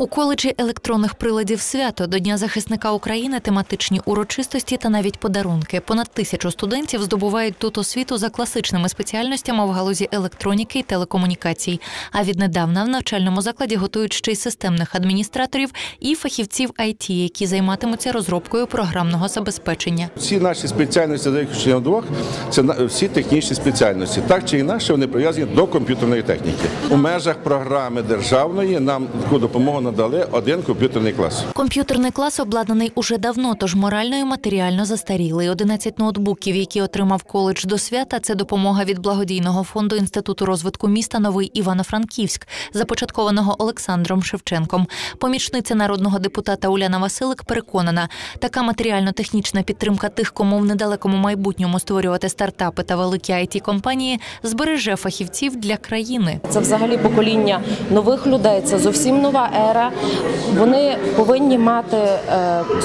У коледжі електронних приладів свято до Дня захисника України тематичні урочистості та навіть подарунки. Понад тисячу студентів здобувають тут освіту за класичними спеціальностями в галузі електроніки і телекомунікацій. А віднедавна в навчальному закладі готують ще й системних адміністраторів і фахівців IT, які займатимуться розробкою програмного забезпечення. Всі наші спеціальності, за виключенням двох, це всі технічні спеціальності. Так чи інакше вони прив'язані до комп'ютерної техніки. У межах програми державної нам таку допомогу надали один комп'ютерний клас. Комп'ютерний клас обладнаний уже давно, тож морально і матеріально застарілий. 11 ноутбуків, які отримав коледж до свята, це допомога від благодійного фонду Інституту розвитку міста Новий Івано-Франківськ, започаткованого Олександром Шевченком. Помічниця народного депутата Уляна Василик переконана, така матеріально-технічна підтримка тих, кому в недалекому майбутньому створювати стартапи та великі it компанії збереже фахівців для країни. Це взагалі покоління нових людей. Це зовсім нова ера. Вони повинні мати е,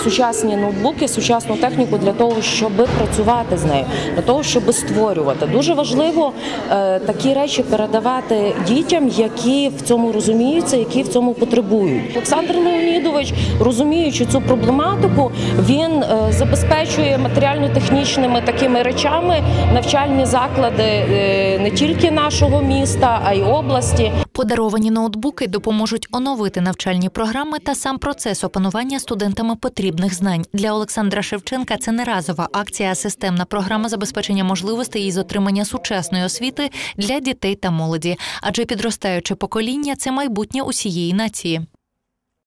сучасні ноутбуки, сучасну техніку для того, щоб працювати з нею, для того, щоб створювати. Дуже важливо е, такі речі передавати дітям, які в цьому розуміються, які в цьому потребують. Олександр Леонідович, розуміючи цю проблематику, він е, забезпечує матеріально-технічними такими речами навчальні заклади не тільки нашого міста, а й області. Подаровані ноутбуки допоможуть оновити навчальні програми та сам процес опанування студентами потрібних знань. Для Олександра Шевченка це не разова акція, системна програма забезпечення можливостей із отримання сучасної освіти для дітей та молоді. Адже підростаюче покоління це майбутнє усієї нації.